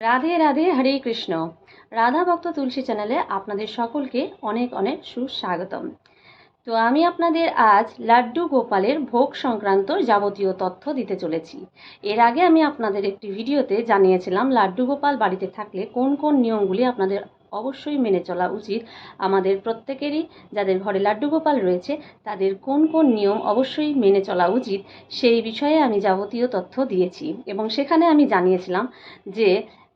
রাধে রাধে, হরে কৃষ্ণ। রাধা ভক্ত তুলসী চ্যানেলে আপনাদের সকলকে অনেক অনেক সুস্বাগতম। তো আমি আপনাদের আজ লাড্ডু গোপালের ভোগ সংক্রান্ত যাবতীয় তথ্য দিতে চলেছি। এর আগে আমি আপনাদের একটি ভিডিওতে জানিয়েছিলাম লাড্ডু গোপাল বাড়িতে থাকলে কোন কোন নিয়মগুলি আপনাদের অবশ্যই মেনে চলা উচিত। আমাদের প্রত্যেকেরই যাদের ঘরে লাড্ডু গোপাল রয়েছে, তাদের কোন কোন নিয়ম অবশ্যই মেনে চলা উচিত, সেই বিষয়ে আমি যাবতীয় তথ্য দিয়েছি। এবং সেখানে আমি জানিয়েছিলাম যে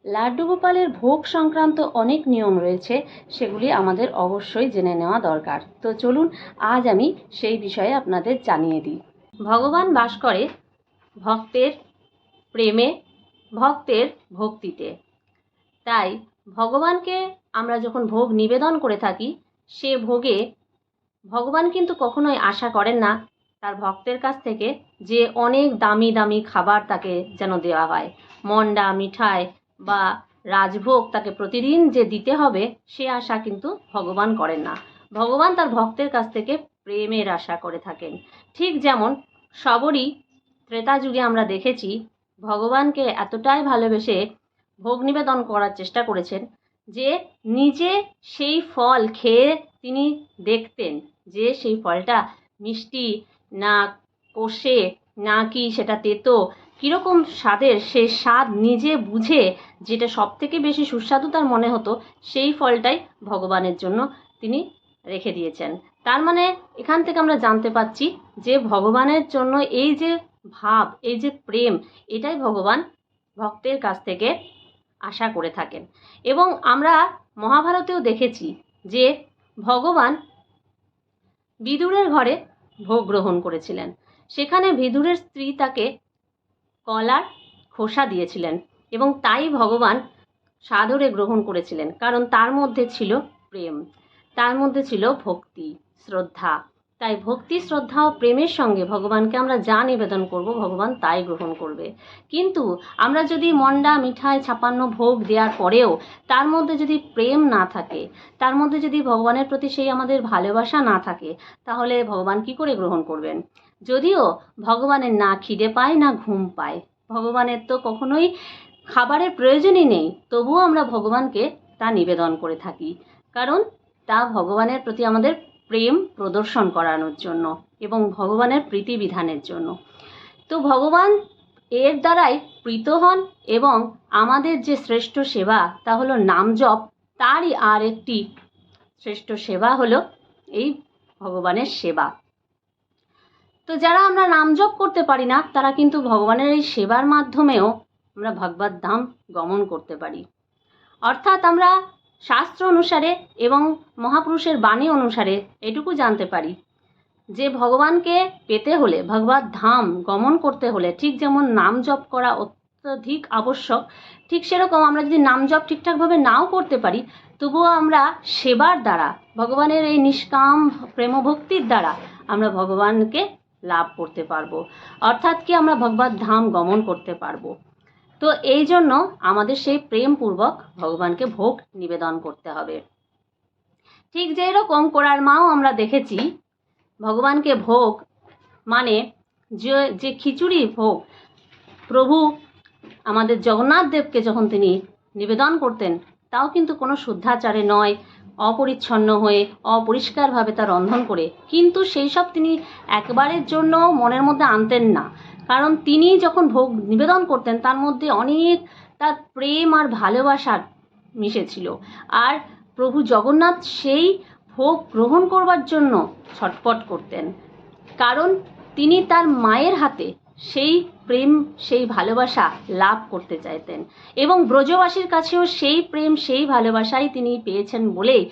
লাড্ডু গোপালের ভোগ সংক্রান্ত অনেক নিয়ম রয়েছে, সেগুলি আমাদের অবশ্যই জেনে নেওয়া দরকার। তো চলুন, আজ আমি সেই বিষয়ে আপনাদের জানিয়ে দিই। ভগবান বাস করে ভক্তের প্রেমে, ভক্তের ভক্তিতে। তাই ভগবানকে আমরা যখন ভোগ নিবেদন করে থাকি, সে ভোগে ভগবান কিন্তু কখনোই আশা করেন না। তার ভক্তের কাছ থেকে যে অনেক দামি দামি খাবার তাকে যেন দেওয়া হয়। মন্ডা, মিঠাই বা রাজভোগ তাকে প্রতিদিন যে দিতে হবে, সে আশা কিন্তু ভগবান করেন না। ভগবান তার ভক্তের কাছ থেকে প্রেমের আশা করে থাকেন। ঠিক যেমন সবরই ত্রেতা যুগে আমরা দেখেছি, ভগবানকে এতটাই ভালোবেসে ভোগ নিবেদন করার চেষ্টা করেছেন যে নিজে সেই ফল খেয়ে তিনি দেখতেন যে সেই ফলটা মিষ্টি না কষে, না কি সেটা তেতো কীরকম স্বাদের সে স্বাদ নিজে বুঝে যেটা সব থেকে বেশি সুস্বাদু তার মনে হতো, সেই ফলটাই ভগবানের জন্য তিনি রেখে দিয়েছেন। তার মানে এখান থেকে আমরা জানতে পাচ্ছি যে ভগবানের জন্য এই যে ভাব, এই যে প্রেম, এটাই ভগবান ভক্তের কাছ থেকে আশা করে থাকেন। এবং আমরা মহাভারতেও দেখেছি যে ভগবান বিদুরের ঘরে ভোগ গ্রহণ করেছিলেন। সেখানে বিদুরের স্ত্রী তাকে কলার খোসা দিয়েছিলেন এবং তাই ভগবান সাদরে গ্রহণ করেছিলেন, কারণ তার মধ্যে ছিল প্রেম, তার মধ্যে ছিল ভক্তি, শ্রদ্ধা। তাই ভক্তি, শ্রদ্ধা ও প্রেমের সঙ্গে ভগবানকে আমরা যা নিবেদন করব, ভগবান তাই গ্রহণ করবে। কিন্তু আমরা যদি মন্ডা, মিঠাই, ছাপান্ন ভোগ দেওয়ার পরেও তার মধ্যে যদি প্রেম না থাকে, তার মধ্যে যদি ভগবানের প্রতি সেই আমাদের ভালোবাসা না থাকে, তাহলে ভগবান কি করে গ্রহণ করবেন? যদিও ভগবানের না খিদে পায়, না ঘুম পায়। ভগবানের তো কখনোই খাবারের প্রয়োজনই নেই, তবুও আমরা ভগবানকে তা নিবেদন করে থাকি। কারণ তা ভগবানের প্রতি আমাদের প্রেম প্রদর্শন করানোর জন্য এবং ভগবানের প্রীতিবিধানের জন্য। তো ভগবান এর দ্বারাই প্রীত হন এবং আমাদের যে শ্রেষ্ঠ সেবা তা হলো নাম জপ, তারই আর একটি শ্রেষ্ঠ সেবা হলো এই ভগবানের সেবা। তো যারা আমরা নাম জপ করতে পারি না, তারা কিন্তু ভগবানের এই সেবার মাধ্যমেও আমরা ভগবত ধাম গমন করতে পারি। অর্থাৎ আমরা শাস্ত্র অনুসারে এবং মহাপুরুষের বাণী অনুসারে এটুকু জানতে পারি। যে ভগবানকে পেতে হলে, ভগবত ধাম গমন করতে হলে ঠিক যেমন নাম জপ করা অত্যধিক আবশ্যক, ঠিক সেরকম আমরা যদি নাম জপ ঠিকঠাকভাবে নাও করতে পারি, তবুও আমরা সেবার দ্বারা, ভগবানের এই নিষ্কাম প্রেমভক্তির দ্বারা আমরা ভগবানকে লাভ করতে পারব। অর্থাৎ কি আমরা ভগবত ধাম গমন করতে পারব। তো এই জন্য আমাদের সেই প্রেমপূর্বক ভগবানকে ভোগ নিবেদন করতে হবে। ঠিক যেই রকম কোরার মাও আমরা দেখেছি, ভগবানকে ভোগ মানে যে যে খিচুড়ি ভোগ, প্রভু আমাদের জগন্নাথ দেবকে যখন তিনি নিবেদন করতেন, তাও কিন্তু কোনো শুদ্ধাচারে নয়, অপরিচ্ছন্ন হয়ে, অপরিষ্কারভাবে তা রন্ধন করে। কিন্তু সেই সব তিনি একবারের জন্য মনের মধ্যে আনতেন না। কারণ তিনি যখন ভোগ নিবেদন করতেন, তার মধ্যে অনেক তার প্রেম আর ভালোবাসার মিশেছিল। আর প্রভু জগন্নাথ সেই ভোগ গ্রহণ করবার জন্য ছটপট করতেন। কারণ তিনি তার মায়ের হাতে সেই প্রেম, সেই ভালোবাসা লাভ করতে চাইতেন। এবং ব্রজবাসীর কাছেও সেই প্রেম, সেই ভালোবাসাই তিনি পেয়েছেন বলেই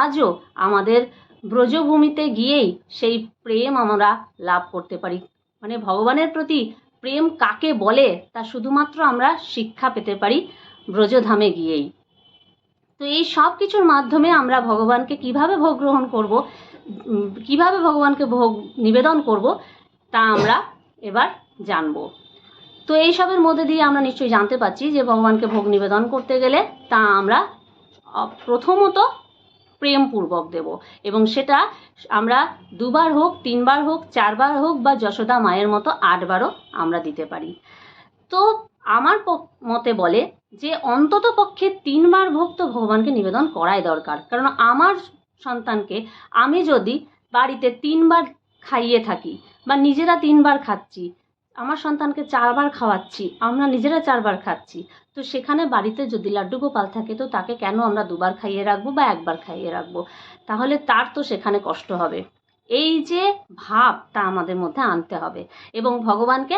আজও আমাদের ব্রজভূমিতে গিয়েই সেই প্রেম আমরা লাভ করতে পারি। মানে ভগবানের প্রতি প্রেম কাকে বলে, তা শুধুমাত্র আমরা শিক্ষা পেতে পারি ব্রজধামে গিয়েই। তো এই সব কিছুর মাধ্যমে আমরা ভগবানকে কীভাবে ভোগ গ্রহণ করব কীভাবে ভগবানকে ভোগ নিবেদন করব, তা আমরা এবার জানব। তো এই সবের মধ্যে দিয়ে আমরা নিশ্চয়ই জানতে পারছি যে ভগবানকে ভোগ নিবেদন করতে গেলে তা আমরা প্রথমত প্রেমপূর্বক দেব। এবং সেটা আমরা দুবার হোক, তিনবার হোক, চারবার হোক বা যশোদা মায়ের মতো আটবারও আমরা দিতে পারি। তো আমার মতে বলে যে অন্তত পক্ষে তিনবার ভোগ তো ভগবানকে নিবেদন করাই দরকার। কারণ আমার সন্তানকে আমি যদি বাড়িতে তিনবার খাইয়ে থাকি বা নিজেরা তিনবার খাচ্ছি, আমার সন্তানকে চারবার খাওয়াচ্ছি, আমরা নিজেরা চারবার খাচ্ছি তো সেখানে বাড়িতে যদি লাড্ডু গোপাল থাকে, তো তাকে কেন আমরা দুবার খাইয়ে রাখব বা একবার খাইয়ে রাখব? তাহলে তার তো সেখানে কষ্ট হবে। এই যে ভাবটা আমাদের মধ্যে আনতে হবে এবং ভগবানকে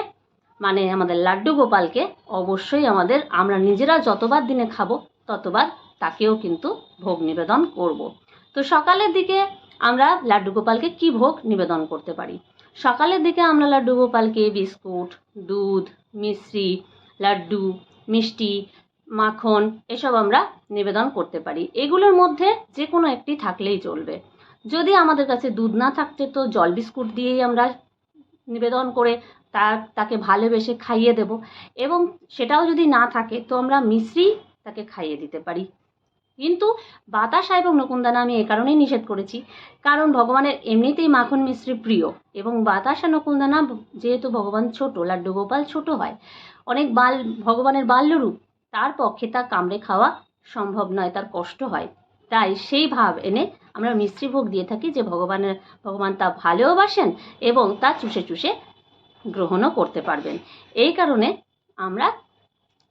মানে আমাদের লাড্ডু গোপালকে অবশ্যই আমাদের, আমরা নিজেরা যতবার দিনে খাব, ততবার তাকেও কিন্তু ভোগ নিবেদন করব। তো সকালের দিকে আমরা লাড্ডু গোপালকে কি ভোগ নিবেদন করতে পারি? সকালের দিকে আমরা লাড্ডু গোপালকে বিস্কুট, দুধ, মিশ্রি, লাড্ডু মিষ্টি, মাখন এসব আমরা নিবেদন করতে পারি। এগুলোর মধ্যে যে কোনো একটি থাকলেই চলবে। যদি আমাদের কাছে দুধ না থাকতে তো জল বিস্কুট দিয়েই আমরা নিবেদন করে তার তাকে ভালোবেসে খাইয়ে দেব। এবং সেটাও যদি না থাকে তো আমরা মিশ্রি তাকে খাইয়ে দিতে পারি। কিন্তু বাতাসা এবং নকুনদানা আমি এ কারণেই নিষেধ করেছি। কারণ ভগবানের এমনিতেই মাখন মিশ্রি প্রিয় এবং বাতাসা নকুনদানা যেহেতু ভগবান ছোট, লাড্ডু গোপাল ছোট হয়, অনেক বাল, ভগবানের বাল্যরূপ, তার পক্ষে তা কামড়ে খাওয়া সম্ভব নয়, তার কষ্ট হয়। তাই সেই ভাব এনে আমরা মিশ্রি ভোগ দিয়ে থাকি যে ভগবানের, ভগবান তা ভালোবাসেন এবং তা চুষে চুষে গ্রহণও করতে পারবেন। এই কারণে আমরা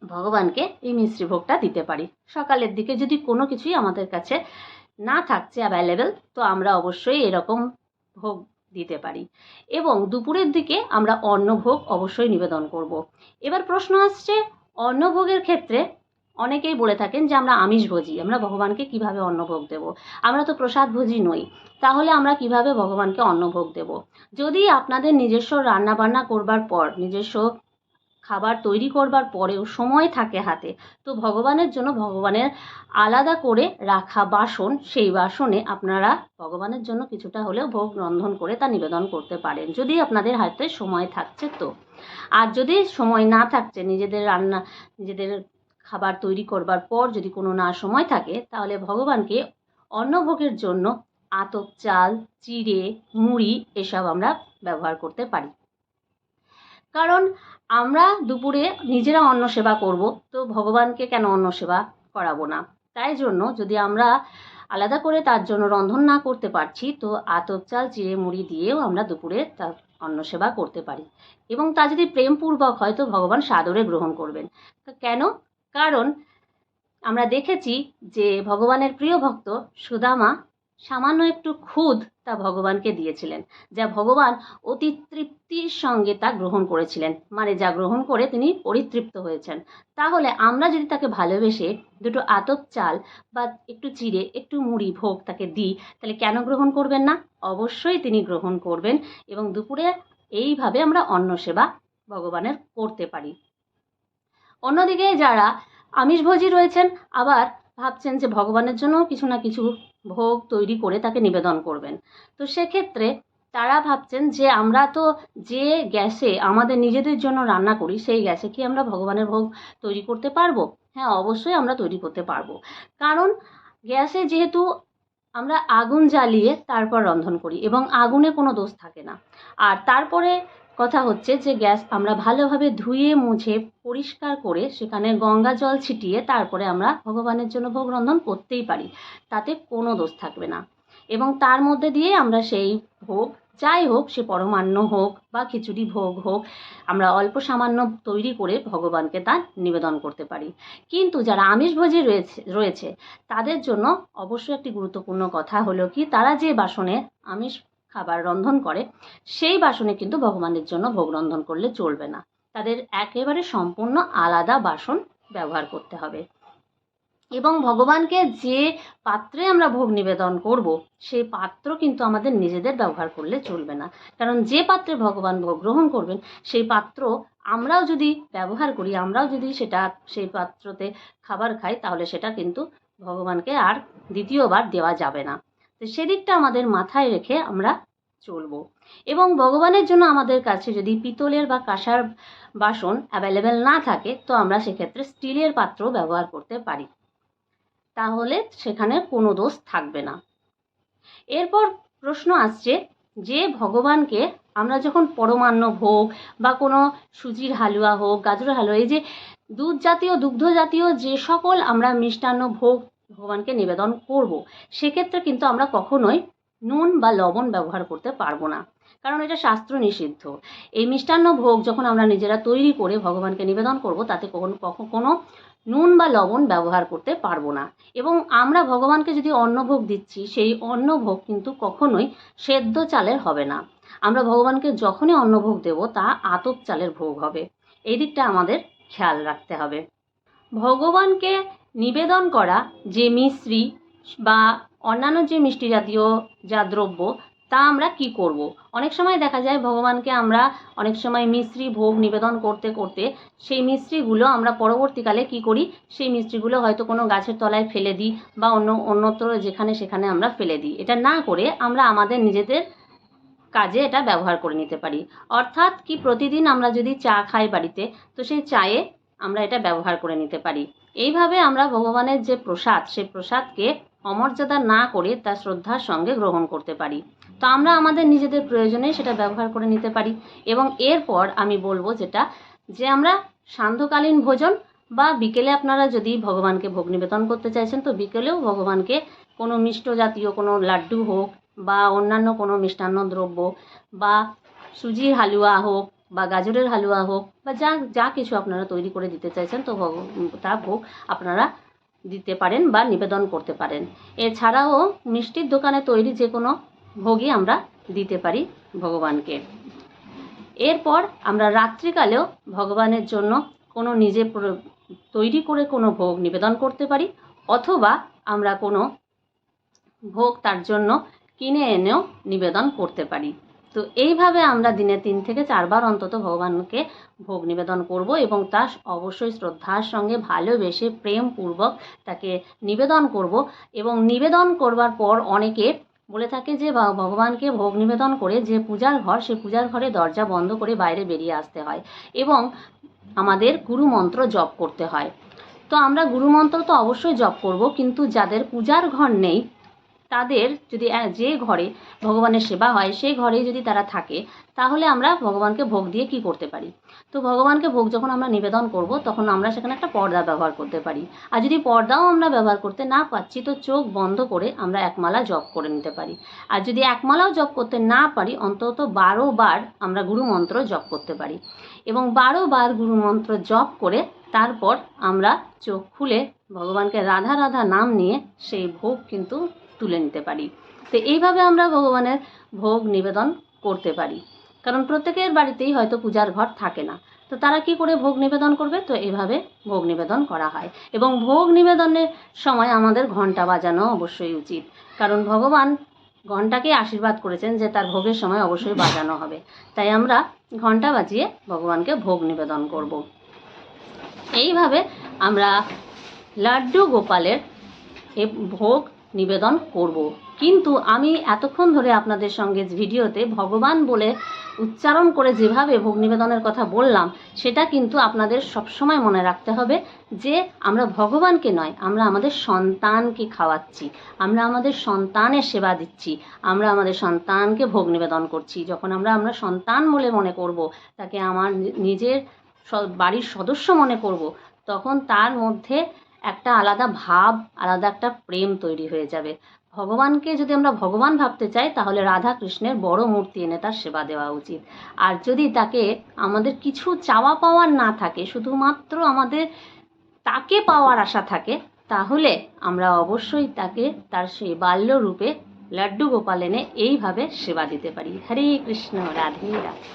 ভগবানকে এই মিশ্রি ভোগটা দিতে পারি। সকালের দিকে যদি কোনো কিছুই আমাদের কাছে না থাকছে অ্যাভেলেবেল তো আমরা অবশ্যই এরকম ভোগ দিতে পারি। এবং দুপুরের দিকে আমরা অন্নভোগ অবশ্যই নিবেদন করব। এবার প্রশ্ন আসছে, অন্নভোগের ক্ষেত্রে অনেকেই বলে থাকেন যে আমরা আমিষভোজী আমরা ভগবানকে কীভাবে অন্নভোগ দেব? আমরা তো প্রসাদভোজী নই, তাহলে আমরা কীভাবে ভগবানকে অন্নভোগ দেব? যদি আপনাদের নিজস্ব রান্না বান্না করবার পর, নিজস্ব খাবার তৈরি করবার পরেও সময় থাকে হাতে। তো ভগবানের জন্য ভগবানের আলাদা করে রাখা বাসন, সেই বাসনে আপনারা ভগবানের জন্য কিছুটা হলেও ভোগ রন্ধন করে তা নিবেদন করতে পারেন, যদি আপনাদের হাতে সময় থাকছে তো। আর যদি সময় না থাকছে, নিজেদের রান্না, নিজেদের খাবার তৈরি করবার পর যদি কোনো না সময় থাকে, তাহলে ভগবানকে অন্নভোগের জন্য আতপ চাল, চিড়ে, মুড়ি এসব আমরা ব্যবহার করতে পারি। কারণ আমরা দুপুরে নিজেরা অন্ন সেবা করব, তো ভগবানকে কেন অন্ন সেবা করাবো না? তাই জন্য যদি আমরা আলাদা করে তার জন্য রন্ধন না করতে পারছি, তো আতপ চাল, চিড়ে মুড়ি দিয়েও আমরা দুপুরে তার অন্ন সেবা করতে পারি। এবং তা যদি প্রেমপূর্বক হয়, তো ভগবান সাদরে গ্রহণ করবেন। কেন? কারণ আমরা দেখেছি যে ভগবানের প্রিয় ভক্ত সুদামা সামান্য একটু খুদ তা ভগবানকে দিয়েছিলেন, যা ভগবান অতি তৃপ্তির সঙ্গে তা গ্রহণ করেছিলেন। মানে যা গ্রহণ করে তিনি পরিতৃপ্ত হয়েছেন। তাহলে আমরা যদি তাকে ভালোবেসে দুটো আতপ চাল বা একটু চিড়ে, একটু মুড়ি ভোগ তাকে দিই, তাহলে কেন গ্রহণ করবেন না? অবশ্যই তিনি গ্রহণ করবেন এবং দুপুরে এইভাবে আমরা অন্ন সেবা ভগবানের করতে পারি। অন্যদিকে যারা আমিষভোজী রয়েছেন, আবার ভাবছেন যে ভগবানের জন্য কিছু না কিছু ভোগ তৈরি করে তাকে নিবেদন করবেন। তো সেক্ষেত্রে তারা ভাবছেন যে আমরা তো যে গ্যাসে আমাদের নিজেদের জন্য রান্না করি, সেই গ্যাসে কি আমরা ভগবানের ভোগ তৈরি করতে পারব? হ্যাঁ অবশ্যই আমরা তৈরি করতে পারব। কারণ গ্যাসে যেহেতু আমরা আগুন জ্বালিয়ে তারপর রন্ধন করি এবং আগুনে কোনো দোষ থাকে না। আর তারপরে কথা হচ্ছে যে গ্যাস আমরা ভালোভাবে ধুয়ে, মুছে, পরিষ্কার করে সেখানে গঙ্গা জল ছিটিয়ে তারপরে আমরা ভগবানের জন্য ভোগ রন্ধন করতেই পারি। তাতে কোনো দোষ থাকবে না। এবং তার মধ্যে দিয়ে আমরা সেই ভোগ, যাই হোক সে পরমান্ন হোক বা খিচুড়ি ভোগ হোক, আমরা অল্প সামান্য তৈরি করে ভগবানকে তা নিবেদন করতে পারি। কিন্তু যারা আমিষভোজী রয়েছে রয়েছে, তাদের জন্য অবশ্যই একটি গুরুত্বপূর্ণ কথা হলো কি, তারা যে বাসনে আমিষ খাবার রন্ধন করে, সেই বাসনে কিন্তু ভগবানের জন্য ভোগ রন্ধন করলে চলবে না। তাদের একেবারে সম্পূর্ণ আলাদা বাসন ব্যবহার করতে হবে। এবং ভগবানকে যে পাত্রে আমরা ভোগ নিবেদন করব সেই পাত্র কিন্তু আমাদের নিজেদের ব্যবহার করলে চলবে না। কারণ যে পাত্রে ভগবান ভোগ গ্রহণ করবেন, সেই পাত্র আমরাও যদি ব্যবহার করি, আমরাও যদি সেটা, সেই পাত্রতে খাবার খাই, তাহলে সেটা কিন্তু ভগবানকে আর দ্বিতীয়বার দেওয়া যাবে না। তো সেদিকটা আমাদের মাথায় রেখে আমরা চলবো। এবং ভগবানের জন্য আমাদের কাছে যদি পিতলের বা কাঁসার বাসন অ্যাভেলেবেল না থাকে, তো আমরা সেক্ষেত্রে স্টিলের পাত্র ব্যবহার করতে পারি। তাহলে সেখানে কোনো দোষ থাকবে না। এরপর প্রশ্ন আসছে যে ভগবানকে আমরা যখন পরমান্ন ভোগ বা কোনো সুজির হালুয়া হোক, গাজরের হালুয়া, এই যে দুধ জাতীয় দুগ্ধ জাতীয় যে সকল আমরা মিষ্টান্ন ভোগ ভগবানকে নিবেদন করব। সেক্ষেত্রে কিন্তু আমরা কখনোই নুন বা লবণ ব্যবহার করতে পারব না। কারণ এটা শাস্ত্র নিষিদ্ধ। এই মিষ্টান্ন ভোগ যখন আমরা নিজেরা তৈরি করে ভগবানকে নিবেদন করব, তাতে কখনো কখনো কোনো নুন বা লবণ ব্যবহার করতে পারব না। এবং আমরা ভগবানকে যদি অন্নভোগ দিচ্ছি, সেই অন্নভোগ কিন্তু কখনোই সেদ্ধ চালের হবে না। আমরা ভগবানকে যখনই অন্নভোগ দেব, তা আতপ চালের ভোগ হবে। এই দিকটা আমাদের খেয়াল রাখতে হবে। ভগবানকে নিবেদন করা যে মিশ্রি বা অন্যান্য যে মিষ্টি জাতীয় যা দ্রব্য, তা আমরা কি করব। অনেক সময় দেখা যায় ভগবানকে আমরা অনেক সময় মিশ্রি ভোগ নিবেদন করতে করতে সেই মিশ্রিগুলো আমরা পরবর্তীকালে কি করি? সেই মিশ্রিগুলো হয়তো কোনো গাছের তলায় ফেলে দিই বা অন্য, অন্যত্র যেখানে সেখানে আমরা ফেলে দিই। এটা না করে আমরা আমাদের নিজেদের কাজে এটা ব্যবহার করে নিতে পারি। অর্থাৎ কি প্রতিদিন আমরা যদি চা খাই বাড়িতে, তো সেই চায়ে আমরা এটা ব্যবহার করে নিতে পারি। এইভাবে আমরা ভগবানের যে প্রসাদ, সেই প্রসাদকে অমর্যাদা না করে তা শ্রদ্ধার সঙ্গে গ্রহণ করতে পারি। তো আমরা আমাদের নিজেদের প্রয়োজনে সেটা ব্যবহার করে নিতে পারি এবং এরপর আমি বলব যেটা, যে আমরা সান্ধ্যকালীন ভোজন বা বিকেলে আপনারা যদি ভগবানকে ভোগ নিবেদন করতে চাইছেন, তো বিকেলেও ভগবানকে কোনো মিষ্ট জাতীয় কোনো লাড্ডু হোক বা অন্যান্য কোনো মিষ্টান্ন দ্রব্য বা সুজির হালুয়া হোক বা গাজরের হালুয়া হোক বা যা যা কিছু আপনারা তৈরি করে দিতে চাইছেন, তো তা ভোগ আপনারা দিতে পারেন বা নিবেদন করতে পারেন। এছাড়াও মিষ্টির দোকানে তৈরি যে কোনো ভোগই আমরা দিতে পারি ভগবানকে। এরপর আমরা রাত্রিকালেও ভগবানের জন্য কোনো নিজে তৈরি করে কোনো ভোগ নিবেদন করতে পারি, অথবা আমরা কোনো ভোগ তার জন্য কিনে এনেও নিবেদন করতে পারি। তো এইভাবে আমরা দিনে তিন থেকে চারবার অন্তত ভগবানকে ভোগ নিবেদন করব এবং তার অবশ্যই শ্রদ্ধার সঙ্গে ভালোবেসে প্রেমপূর্বক তাকে নিবেদন করব এবং নিবেদন করবার পর অনেকে বলে থাকে যে ভগবানকে ভোগ নিবেদন করে যে পূজার ঘর, সে পূজার ঘরে দরজা বন্ধ করে বাইরে বেরিয়ে আসতে হয় এবং আমাদের গুরু মন্ত্র জপ করতে হয়। তো আমরা গুরু মন্ত্র তো অবশ্যই জপ করব, কিন্তু যাদের পূজার ঘর নেই তাদের যদি যে ঘরে ভগবানের সেবা হয় সেই ঘরে যদি তারা থাকে, তাহলে আমরা ভগবানকে ভোগ দিয়ে কি করতে পারি? তো ভগবানকে ভোগ যখন আমরা নিবেদন করব, তখন আমরা সেখানে একটা পর্দা ব্যবহার করতে পারি। আর যদি পর্দাও আমরা ব্যবহার করতে না পারছি, তো চোখ বন্ধ করে আমরা একমালা জপ করে নিতে পারি। আর যদি একমালাও জপ করতে না পারি, অন্তত বারো বার আমরা গুরু মন্ত্র জপ করতে পারি। এবং বারো বার গুরু মন্ত্র জপ করে তারপর আমরা চোখ খুলে ভগবানকে রাধা রাধা নাম নিয়ে সেই ভোগ কিন্তু তুলে নিতে পারি। তো এইভাবে আমরা ভগবানের ভোগ নিবেদন করতে পারি। কারণ প্রত্যেকের বাড়িতেই হয়তো পূজার ঘর থাকে না। তো তারা কি করে ভোগ নিবেদন করবে? তো এইভাবে ভোগ নিবেদন করা হয়। এবং ভোগ নিবেদনের সময় আমাদের ঘণ্টা বাজানো অবশ্যই উচিত। কারণ ভগবান ঘন্টাকে আশীর্বাদ করেছেন যে তার ভোগের সময় অবশ্যই বাজানো হবে। তাই আমরা ঘণ্টা বাজিয়ে ভগবানকে ভোগ নিবেদন করব। এইভাবে আমরা লাড্ডু গোপালের ভোগ নিবেদন করব। কিন্তু আমি এতক্ষণ ধরে আপনাদের সঙ্গে ভিডিওতে ভগবান বলে উচ্চারণ করে যেভাবে ভোগ নিবেদনের কথা বললাম, সেটা কিন্তু আপনাদের সবসময় মনে রাখতে হবে যে আমরা ভগবানকে নয়, আমরা আমাদের সন্তানকে খাওয়াচ্ছি, আমরা আমাদের সন্তানের সেবা দিচ্ছি, আমরা আমাদের সন্তানকে ভোগ নিবেদন করছি। যখন আমরা আমরা সন্তান বলে মনে করব, তাকে আমার নিজের বাড়ির সদস্য মনে করব, তখন তার মধ্যে একটা আলাদা ভাব, আলাদা একটা প্রেম তৈরি হয়ে যাবে। ভগবানকে যদি আমরা ভগবান ভাবতে চাই, তাহলে রাধা কৃষ্ণের বড় মূর্তি এনে তার সেবা দেওয়া উচিত। আর যদি তাকে আমাদের কিছু চাওয়া পাওয়ার না থাকে, শুধুমাত্র আমাদের তাকে পাওয়ার আশা থাকে, তাহলে আমরা অবশ্যই তাকে তার সেই বাল্য রূপে লাড্ডু গোপাল এনে এইভাবে সেবা দিতে পারি। হরে কৃষ্ণ, রাধে রাধে।